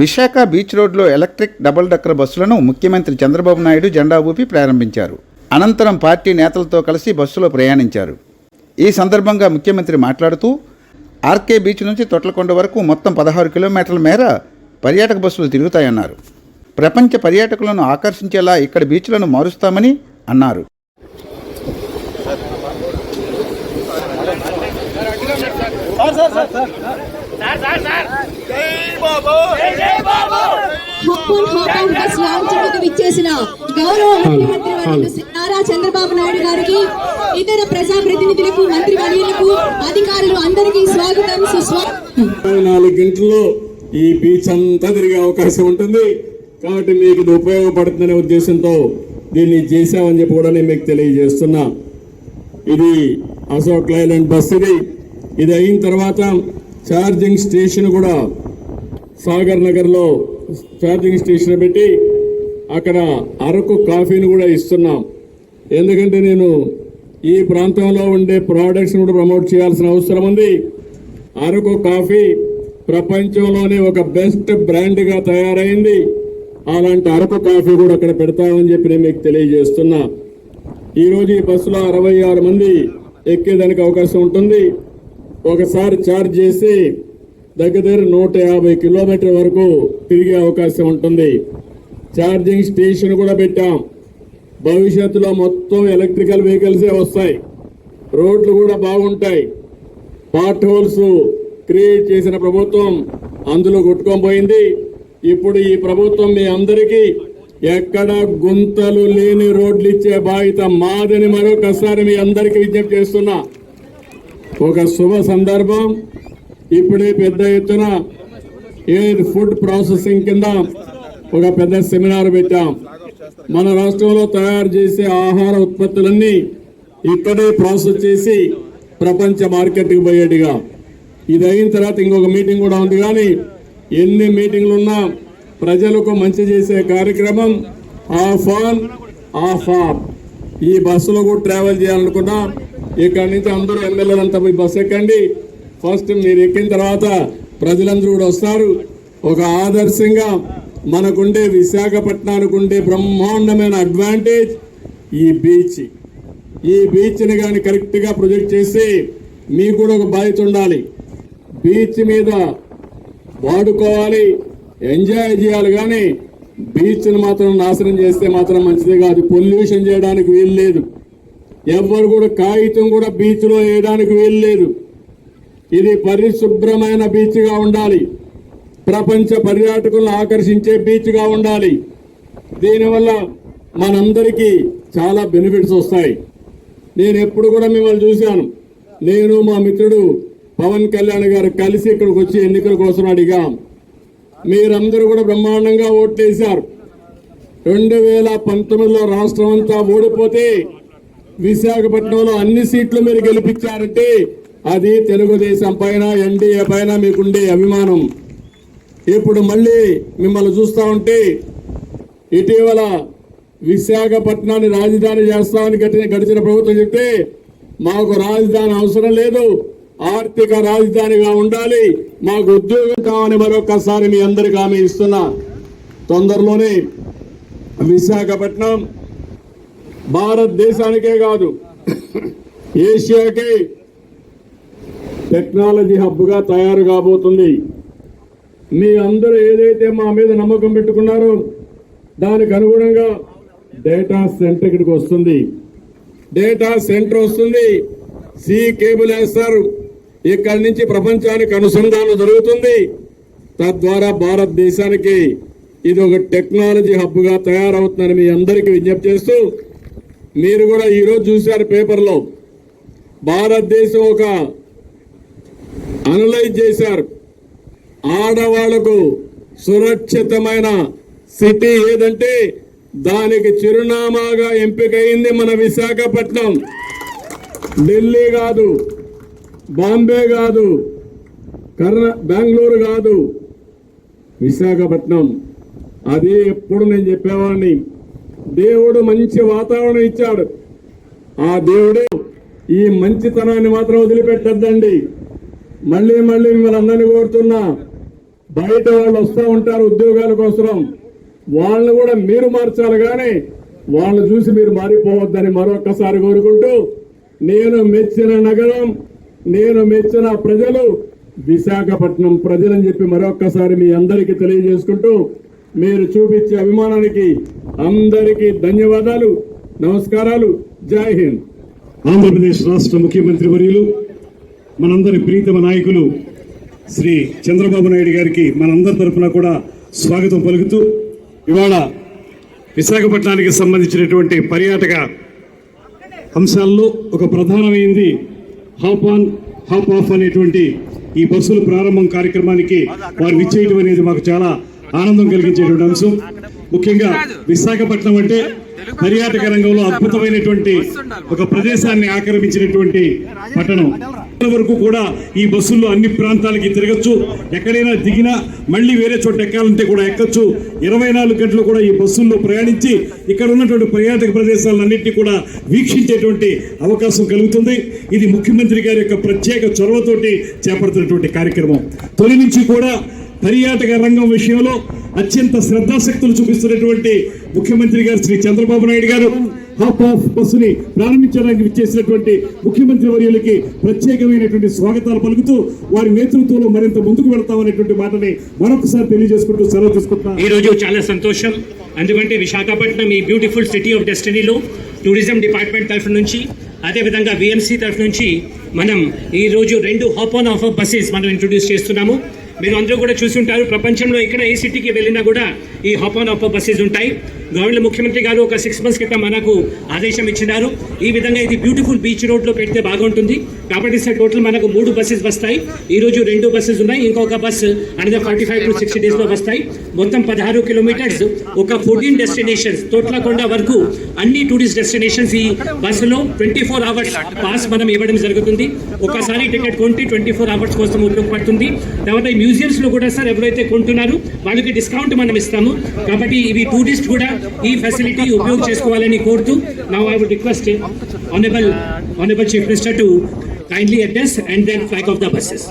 Visakha beach రోడ్లో electric double decker బస్సులను ముఖ్యమంత్రి చంద్రబాబు నాయుడు జెండా ఊపి ప్రారంభించారు. అనంతరం పార్టీ నేతలతో కలిసి బస్సులో ప్రయాణించారు. ఈ సందర్భంగా ముఖ్యమంత్రి మాట్లాడుతూ ఆర్కే బీచ్ నుంచి తొట్లకొండ వరకు మొత్తం పదహారు కిలోమీటర్ల మేర పర్యాటక బస్సులు తిరుగుతాయన్నారు. ప్రపంచ పర్యాటకులను ఆకర్షించేలా ఇక్కడ బీచ్లను మారుస్తామని అన్నారు. హక్కున్ హాకాం బస్ విచ్చేసిన గౌరవ నారా చంద్రబాబు నాయుడు గారికి ఇతర ప్రజాప్రతినిధులకు మంత్రి వర్యులకు అధికారులు అందరికీ స్వాగతం సుస్వాగతం. నాలుగు గంటల్లో ఈ బీచ్ అంతా తిరిగే అవకాశం ఉంటుంది. కాబట్టి మీకు ఇది ఉపయోగపడుతుందనే ఉద్దేశంతో దీన్ని చేశామని చెప్పి కూడా నేను మీకు తెలియజేస్తున్నా. ఇది అశోక్ లైలాండ్ బస్ ఇది. ఇది అయిన తర్వాత ఛార్జింగ్ స్టేషన్ కూడా సాగర్ నగర్లో ఛార్జింగ్ స్టేషన్ పెట్టి అక్కడ అరకు కాఫీని కూడా ఇస్తున్నాం. ఎందుకంటే నేను ఈ ప్రాంతంలో ఉండే ప్రోడక్ట్స్ని కూడా ప్రమోట్ చేయాల్సిన అవసరం ఉంది. అరకు కాఫీ ప్రపంచంలోనే ఒక బెస్ట్ బ్రాండ్గా తయారైంది. అలాంటి అరకు కాఫీ కూడా అక్కడ పెడతామని చెప్పి నేను మీకు తెలియజేస్తున్నా. ఈరోజు ఈ బస్సులో అరవై ఆరు మంది ఎక్కేదానికి అవకాశం ఉంటుంది. ఒకసారి ఛార్జ్ చేసి దగ్గర దగ్గర నూట యాభై కిలోమీటర్ వరకు తిరిగే అవకాశం ఉంటుంది. ఛార్జింగ్ స్టేషన్ కూడా పెట్టాం. భవిష్యత్తులో మొత్తం ఎలక్ట్రికల్ వెహికల్సే వస్తాయి. రోడ్లు కూడా బాగుంటాయి. పార్ట్ హోల్స్ క్రియేట్ చేసిన ప్రభుత్వం అందులో కొట్టుకొని పోయింది. ఇప్పుడు ఈ ప్రభుత్వం మీ అందరికీ ఎక్కడ గుంతలు లేని రోడ్లు ఇచ్చే బాధ్యత మాదని మరొకసారి మీ అందరికీ విజ్ఞప్తి చేస్తున్నా. ఒక శుభ సందర్భం. ఇప్పుడే పెద్ద ఎత్తున ఎయిర్ ఫుడ్ ప్రాసెసింగ్ కింద ఒక పెద్ద సెమినార్ పెట్టాం. మన రాష్ట్రంలో తయారు చేసే ఆహార ఉత్పత్తులన్నీ ఇక్కడే ప్రాసెస్ చేసి ప్రపంచ మార్కెట్కి పోయేట్టుగా ఇది అయిన తర్వాత ఇంకొక మీటింగ్ కూడా ఉంది కానీ ఎన్ని మీటింగ్లు ఉన్నా ప్రజలకు మంచి చేసే కార్యక్రమం ఆఫ్ ఆన్ ఆఫ్ ఆఫ్. ఈ బస్సులో కూడా ట్రావెల్ చేయాలనుకున్నా ఇక్కడ నుంచి అందరూ ఎమ్మెల్యేలంతా పోయి బస్సు ఎక్కండి. ఫస్ట్ మీరు ఎక్కిన తర్వాత ప్రజలందరూ కూడా వస్తారు. ఒక ఆదర్శంగా మనకుండే విశాఖపట్నానికి ఉండే బ్రహ్మాండమైన అడ్వాంటేజ్ ఈ బీచ్ ఈ బీచ్ని కానీ కరెక్ట్గా ప్రొజెక్ట్ చేసి మీకు కూడా ఒక బాధ్యత ఉండాలి. బీచ్ మీద వాడుకోవాలి ఎంజాయ్ చేయాలి కానీ బీచ్ని మాత్రం నాశనం చేస్తే మాత్రం మంచిది కాదు. పొల్యూషన్ చేయడానికి వీలు లేదు. ఎవ్వరు కూడా కాగితం కూడా బీచ్లో వేయడానికి వీలు లేదు ఇది పరిశుభ్రమైన బీచ్గా ఉండాలి. ప్రపంచ పర్యాటకులను ఆకర్షించే బీచ్గా ఉండాలి. దీనివల్ల మనందరికీ చాలా బెనిఫిట్స్ వస్తాయి. నేను ఎప్పుడు కూడా మిమ్మల్ని చూశాను. నేను మా మిత్రుడు పవన్ కళ్యాణ్ గారు కలిసి ఇక్కడికి వచ్చి ఎన్నికల కోసం అడిగాం. మీరందరూ కూడా బ్రహ్మాండంగా ఓట్లేశారు రెండు వేల పంతొమ్మిదిలో రాష్ట్రం అంతా ఓడిపోతే విశాఖపట్నంలో అన్ని సీట్లు మీరు గెలిపించారంటే అది తెలుగుదేశం పైన ఎన్డీఏ పైన మీకుండే అభిమానం. ఇప్పుడు మళ్ళీ మిమ్మల్ని చూస్తా ఉంటే ఇటీవల విశాఖపట్నాన్ని రాజధాని చేస్తామని గడిచిన గడిచిన ప్రభుత్వం చెప్తే మాకు రాజధాని అవసరం లేదు ఆర్థిక రాజధానిగా ఉండాలి మాకు ఉద్యోగం కావాలని మరొకసారి మీ అందరికి హామీ ఇస్తున్నా. తొందరలోనే విశాఖపట్నం భారతదేశానికే కాదు ఏషియాకి టెక్నాలజీ హబ్గా తయారు కాబోతుంది. మీ అందరూ ఏదైతే మా మీద నమ్మకం పెట్టుకున్నారో దానికి అనుగుణంగా డేటా సెంటర్ ఇక్కడికి వస్తుంది. డేటా సెంటర్ వస్తుంది. సి కేబుల్ వేస్తారు. ఇక్కడి నుంచి ప్రపంచానికి అనుసంధానం జరుగుతుంది. తద్వారా భారతదేశానికి ఇది ఒక టెక్నాలజీ హబ్గా తయారవుతుందని మీ అందరికీ విజ్ఞప్తి చేస్తూ మీరు కూడా ఈరోజు చూశారు పేపర్లో. భారతదేశం ఒక అనలైజ్ చేశారు. ఆడవాళ్ళకు సురక్షితమైన సిటీ ఏదంటే దానికి చిరునామాగా ఎంపికైంది మన విశాఖపట్నం. ఢిల్లీ కాదు బాంబే కాదు కర్ణ బెంగళూరు కాదు విశాఖపట్నం. అది ఎప్పుడు నేను చెప్పేవాడిని. దేవుడు మంచి వాతావరణం ఇచ్చాడు. ఆ దేవుడే ఈ మంచితనాన్ని మాత్రం వదిలిపెట్టద్దండి. మళ్ళీ మళ్ళీ మిమ్మల్ని అందరినీ కోరుతున్నా బయట వాళ్ళు వస్తూ ఉంటారు ఉద్యోగాల కోసం వాళ్ళని కూడా మీరు మార్చాలి కానీ వాళ్ళని చూసి మీరు మారిపోవద్దని మరొక్కసారి కోరుకుంటూ నేను మెచ్చిన నగరం నేను మెచ్చిన ప్రజలు విశాఖపట్నం ప్రజలని చెప్పి మరొక్కసారి మీ అందరికీ తెలియజేసుకుంటూ మీరు చూపించే అభిమానానికి అందరికీ ధన్యవాదాలు నమస్కారాలు. జై హింద్. ఆంధ్రప్రదేశ్ రాష్ట్ర ముఖ్యమంత్రి వర్యులు మనందరి ప్రీతమ నాయకులు శ్రీ చంద్రబాబు నాయుడు గారికి మనందరి తరఫున కూడా స్వాగతం పలుకుతూ ఇవాళ విశాఖపట్నానికి సంబంధించినటువంటి పర్యాటక అంశాల్లో ఒక ప్రధానమైంది హాప్ ఆన్ హాప్ ఆఫ్ అనేటువంటి ఈ బస్సులు ప్రారంభం కార్యక్రమానికి వారు విచ్చేయడం అనేది మాకు చాలా ఆనందం కలిగించేటువంటి అంశం. ముఖ్యంగా విశాఖపట్నం అంటే పర్యాటక రంగంలో అద్భుతమైనటువంటి ఒక ప్రదేశాన్ని ఆక్రమించినటువంటి పట్టణం. వరకు కూడా ఈ బస్సుల్లో అన్ని ప్రాంతాలకి తిరగచ్చు. ఎక్కడైనా దిగినా మళ్ళీ వేరే చోట ఎక్కాలంటే కూడా ఎక్కచ్చు. ఇరవై నాలుగు గంటలు కూడా ఈ బస్సుల్లో ప్రయాణించి ఇక్కడ ఉన్నటువంటి పర్యాటక ప్రదేశాలన్నింటినీ కూడా వీక్షించేటువంటి అవకాశం కలుగుతుంది. ఇది ముఖ్యమంత్రి గారి యొక్క ప్రత్యేక చొరవతోటి చేపడుతున్నటువంటి కార్యక్రమం. తొలి నుంచి కూడా పర్యాటక రంగం విషయంలో అత్యంత శ్రద్ధాశక్తులు చూపిస్తున్నటువంటి ముఖ్యమంత్రి గారు శ్రీ చంద్రబాబు నాయుడు గారు. హాప్ ఆఫ్ బస్సుని ప్రారంభించడానికి విచ్చేసినటువంటి ముఖ్యమంత్రి వర్యులకి ప్రత్యేకమైనటువంటి స్వాగతాలు పలుకుతూ వారి నేతృత్వంలో మరింత ముందుకు వెళ్తామనేటువంటి మాటని మరొకసారి తెలియజేసుకుంటూ సెలవు తీసుకుంటాం ఈ రోజు చాలా సంతోషం. ఎందుకంటే విశాఖపట్నం ఈ బ్యూటిఫుల్ సిటీ ఆఫ్ డెస్టినీలో టూరిజం డిపార్ట్మెంట్ తరఫు నుంచి అదేవిధంగా విఎంసీ తరఫు నుంచి మనం ఈరోజు రెండు హాప్ ఆన్ ఆఫ్ బస్సెస్ మనం ఇంట్రొడ్యూస్ చేస్తున్నాము. మీరు అందరూ కూడా చూసి ఉంటారు. ప్రపంచంలో ఎక్కడ ఏ సిటీకి వెళ్ళినా కూడా ఈ హాప్ ఆన్ ఆఫ్ బస్సెస్ ఉంటాయి. గవర్నమెంట్ ముఖ్యమంత్రి గారు ఒక సిక్స్ మంత్స్ క్రితం మనకు ఆదేశం ఇచ్చినారు. ఈ విధంగా ఇది బ్యూటిఫుల్ బీచ్ రోడ్లో పెడితే బాగుంటుంది. కాబట్టి సార్ టోటల్ మనకు మూడు బస్సెస్ వస్తాయి. ఈ రోజు రెండు బస్సెస్ ఉన్నాయి. ఇంకొక బస్ అనేది ఫార్టీ ఫైవ్ టు సిక్స్టీ డేస్లో వస్తాయి. మొత్తం పదహారు కిలోమీటర్స్ ఒక ఫోర్టీన్ డెస్టినేషన్స్ తోట్లకొండ వరకు అన్ని టూరిస్ట్ డెస్టినేషన్స్ ఈ బస్సులో ట్వంటీ ఫోర్ అవర్స్ పాస్ మనం ఇవ్వడం జరుగుతుంది. ఒకసారి టికెట్ కొంటే ట్వంటీ ఫోర్ అవర్స్ కోసం ఉపయోగపడుతుంది. తర్వాత ఈ మ్యూజియంస్లో కూడా సార్ ఎవరైతే కొంటున్నారు వాళ్ళకి డిస్కౌంట్ మనం ఇస్తాము. కాబట్టి ఇవి టూరిస్ట్ కూడా ఈ ఫెసిలిటీ ఉపయోగం చేసుకోవాలని కోరుతూ నా I would request honourable honourable chief minister to kindly address and then flag off the buses.